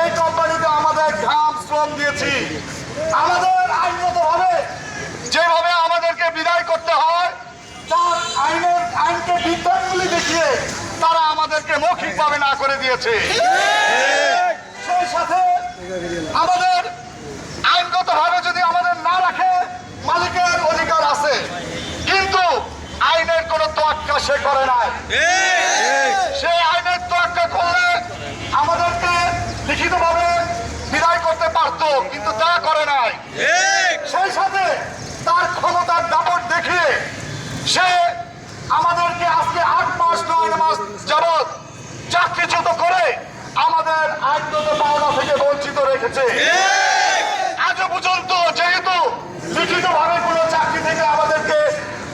এই কোম্পানিতে আমাদের ঘাম শ্রম দিয়েছি। আমাদের আইনগত ভাবে যেভাবে আমাদেরকে বিদায় করতে হয় তার আইনের আইনকে দেখিয়ে তারা আমাদেরকে মৌখিকভাবে না করে দিয়েছে। সেই সাথে আমাদের যদি আমাদের না রাখে মালিকের অধিকার আছে। কিন্তু আইনের কোনো তোয়াক্কা সে করে নাই। সে আইনের তোয়াক্কা করলে লিখিতভাবে বিদায় করতে পারতো কিন্তু তা করে নাই। সেই সাথে তার ক্ষমতার দাপট দেখিয়ে সে আমাদেরকে আজকে আট মাস নয় মাস যাবৎ চাকরিচ্যুত করে আমাদের আইনগত পাওনা থেকে বঞ্চিত রেখেছে। আজও পর্যন্ত যেহেতু লিখিতভাবে কোনো চাকরি থেকে আমাদেরকে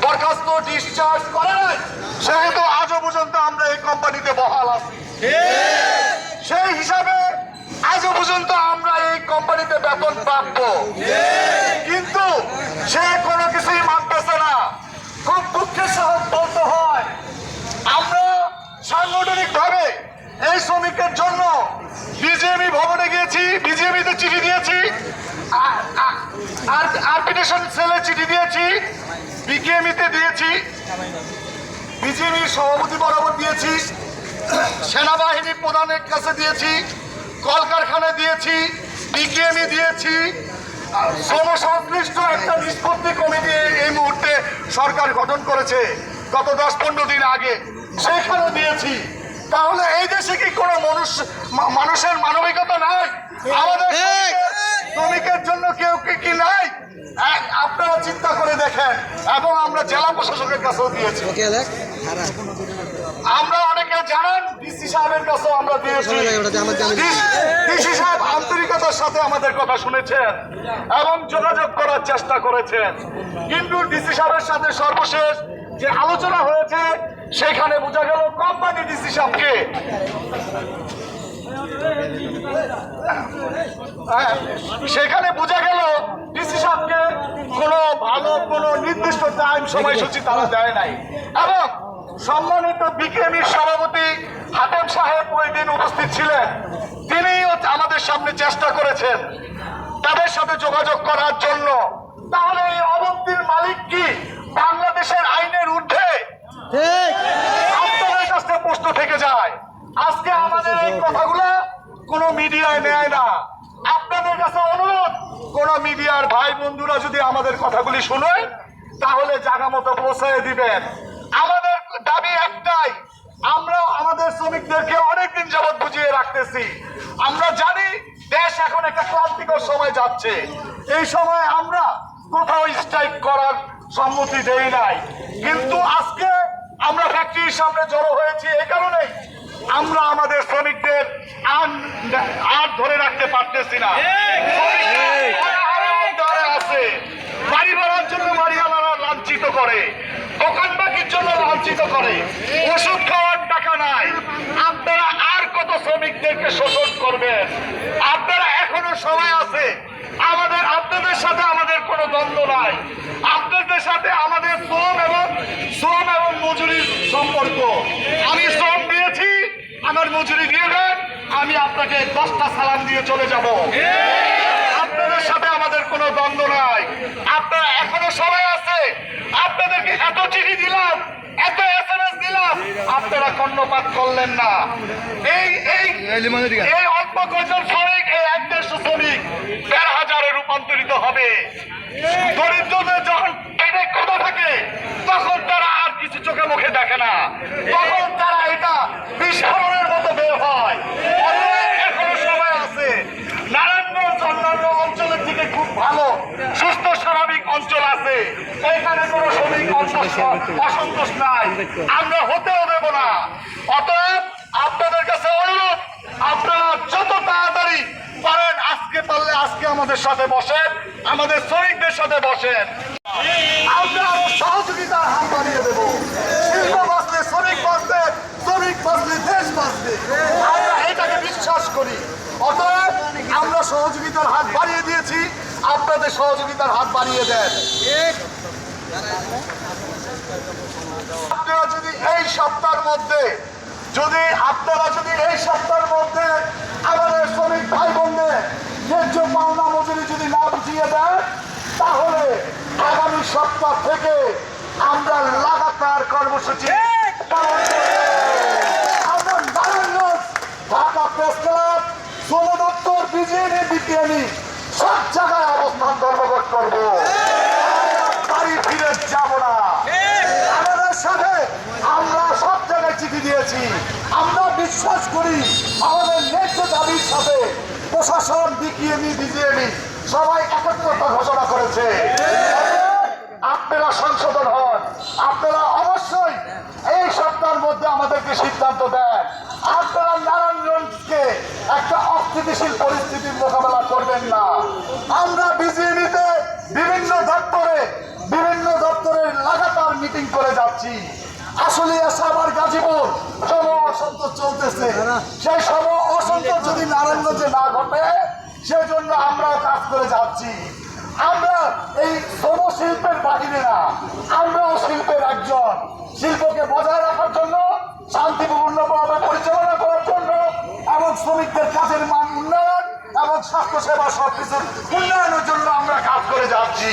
বরখাস্ত ডিসচার্জ করে নাই সেহেতু আজও পর্যন্ত আমরা এই কোম্পানিতে বহাল আছি। পর্যন্ত আমরা এই কোম্পানিতে বেতন প্রাপ্য কিন্তু সে কোনো কিছুই মানতেছে না। খুব দুঃখের সহ বলতে হয়, আমরা সাংগঠনিক ভাবে এই শ্রমিকের জন্য বিজেপি ভবনে গিয়েছি, বিজেপিতে চিঠি দিয়েছি আর্পিটেশন সেলে চিঠি দিয়েছি বিকেএমিতে দিয়েছি, বিজেপির সভাপতি বরাবর দিয়েছি সেনাবাহিনী প্রধানের কাছে দিয়েছি কলকারখানা দিয়েছি বিকেএমই দিয়েছি। আর শ্রম সংশ্লিষ্ট একটা নিষ্পত্তি কমিটি এই মুহূর্তে সরকার গঠন করেছে। গত দশ পনেরো দিন আগে সেখানে দিয়েছি। তাহলে এই দেশে কি কোনো মানুষ মানুষের মানবিকতা নাই? আমাদের শ্রমিকের- জন্য কেউ কি কি নাই? আপনারা চিন্তা করে দেখেন। এবং আমরা জেলা প্রশাসকের কাছেও দিয়েছি। আমরা অনেকে জানেন ডিসি সাহেবের কাছেও আমরা দিয়েছি ডিসি সাহেব আন্তরিকতার সাথে আমাদের কথা শুনেছেন এবং যোগাযোগ করার চেষ্টা করেছেন। কিন্তু ডিসি সাহেবের সাথে সর্বশেষ যে আলোচনা হয়েছে সেখানে বোঝা গেল কোম্পানি ডিসি সাহেবকে। সেখানে বোঝা গেল ডিসি সাহেবকে কোনো ভালো কোনো নির্দিষ্ট টাইম সময়সূচি তারা দেয় নাই। এবং সম্মানিত বিকেএমির সভাপতি হাতেম সাহেব ওই দিন উপস্থিত ছিলেন। তিনি আমাদের সামনে চেষ্টা করেছেন তাদের সাথে যোগাযোগ করার জন্য। তাহলে এই অবন্তির মালিক কি? বাংলাদেশের আইনের ঊর্ধ্বে? আপনাদের কাছে প্রশ্ন থেকে যায় আজকে আমাদের এই কথাগুলো কোনো মিডিয়ায় নেয় না। আপনাদের কাছে অনুরোধ কোন মিডিয়ার ভাই বন্ধুরা যদি আমাদের কথাগুলি শুনে তাহলে জায়গা মতো পৌঁছায় দিবেন। দাবি আমরা আমাদের শ্রমিকদেরকে অনেকদিন যাবৎ বুঝিয়ে রাখতেছি আমরা জানি দেশ এখন একটা ক্রান্তিকর সময় যাচ্ছে এই সময় আমরা কোথাও স্ট্রাইক করার সম্মতি দেই নাই কিন্তু আজকে আমরা ফ্যাক্টরির সামনে জড়ো হয়েছি এই কারণেই আমরা আমাদের শ্রমিকদের আন আর ধরে রাখতে পারতেছি না আছে বাড়ি ভাড়ার জন্য বাড়িওয়ালারা লাঞ্ছিত করে দোকান বাকির জন্য লাঞ্ছিত করে। ওষুধ খাওয়ার টাকা নাই। আপনারা আর কত শ্রমিকদেরকে শোষণ করবেন? আপনারা এখনও সময় আছে। আমাদের, আপনাদের সাথে আমাদের কোনো দ্বন্দ্ব নাই। আপনাদের সাথে আমাদের শ্রম এবং শ্রম এবং মজুরির সম্পর্ক। আমি শ্রম দিয়েছি, আমার মজুরি দিয়ে দেন, আমি আপনাকে দশটা সালাম দিয়ে চলে যাব। কোনো দ্বন্দ্ব নাই। আপনারা এখনও সময় আছে। আপনাদেরকে এত চিঠি দিলাম এত এসএমএস দিলাম। আপনারা কর্ণপাত করলেন না। এই এই এই অল্প কজন শ্রমিক এই এক দেড়শো শ্রমিক দেড় হাজারে রূপান্তরিত হবে। দরিদ্রদের যখন পেটে কথা থাকে তখন তারা আর কিছু চোখে মুখে দেখে না। তখন তারা এটা বিস্ফোরণের মতো বের হয় অতএব এখনও সময় আছে নারায়ণগঞ্জ অন্যান্য অঞ্চলের থেকে খুব ভালো সুস্থ স্বাভাবিক অঞ্চল আছে এখানে কোনো শ্রমিক আজকে আমাদের সাথে বসেন, আমাদের শ্রমিকদের সাথে বসেন। সহযোগিতার হাত বাড়িয়ে দেবো। শিল্প বাঁচলে, শ্রমিক বাঁচবে শ্রমিক দেশ বাঁচবে। আমরা এটাকে বিশ্বাস করি। অতএব আমরা সহযোগিতার হাত বাড়িয়ে দিয়েছি। আপনাদের সহযোগিতার হাত বাড়িয়ে দেন। আপনারা যদি এই সপ্তাহের মধ্যে যদি আপনারা যদি এই সপ্তাহের মধ্যে আমাদের শ্রমিক ভাই বোনদের ন্যায্য পাওনা মজুরি যদি না বুঝিয়ে দেন তাহলে আগামী সপ্তাহ থেকে আমরা লাগাতার কর্মসূচি। আমরা নারায়ণগঞ্জ ঢাকা প্রেস ক্লাব শ্রম দপ্তর বিজেপি বিজ্ঞানী সব জায়গায় অবস্থান ধর্মঘট করব বাড়ি ফিরে যাব না আমাদের সাথে আমরা সব জায়গায় চিঠি দিয়েছি। আমরা বিশ্বাস করি আমাদের ন্যায্য দাবির সাথে প্রশাসন বিকিএমি বিজিএমি সবাই একত্রতা ঘোষণা করেছে। আপনারা সংশোধন হন। আপনারা অবশ্যই এই সপ্তাহের মধ্যে আমাদেরকে সিদ্ধান্ত দেন। আপনারা নারায়ণগঞ্জকে একটা অস্থিতিশীল পরিস্থিতির মোকাবেলা করবেন না। আমরা বিজিএমিতে বিভিন্ন দপ্তরে, বিভিন্ন দপ্তরের লাগাতার মিটিং করে যাচ্ছি। আসলে সম অসন্তোষ যদি নারায়ণগঞ্জে না ঘটে, সেজন্য আমরাও কাজ করে যাচ্ছি। আমরা এই শ্রম শিল্পের বাহিরে না আমরাও শিল্পের একজন। শিল্পকে বজায় রাখার জন্য শান্তিপূর্ণভাবে পরিচালনা করার জন্য এবং শ্রমিকদের কাজের মান উন্নয়ন এবং স্বাস্থ্যসেবা সবকিছুর উন্নয়নের জন্য আমরা কাজ করে যাচ্ছি।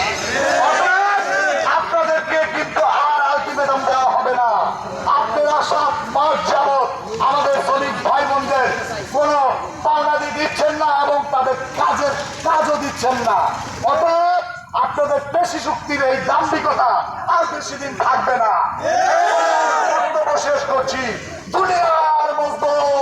আপনাদেরকে কিন্তু আর আলটিমেটাম দেওয়া হবে না আপনারা সাত মাস যাবৎ আমাদের শ্রমিক ভাই বোনদের কোনো পাওনাদি দিচ্ছেন না তাদের কাজের কাজও দিচ্ছেন না। অতএব আপনাদের পেশি শক্তির এই দাম্ভিকতা আর বেশি দিন থাকবে না। বক্তব্য শেষ করছি। দুনিয়ার মজদুর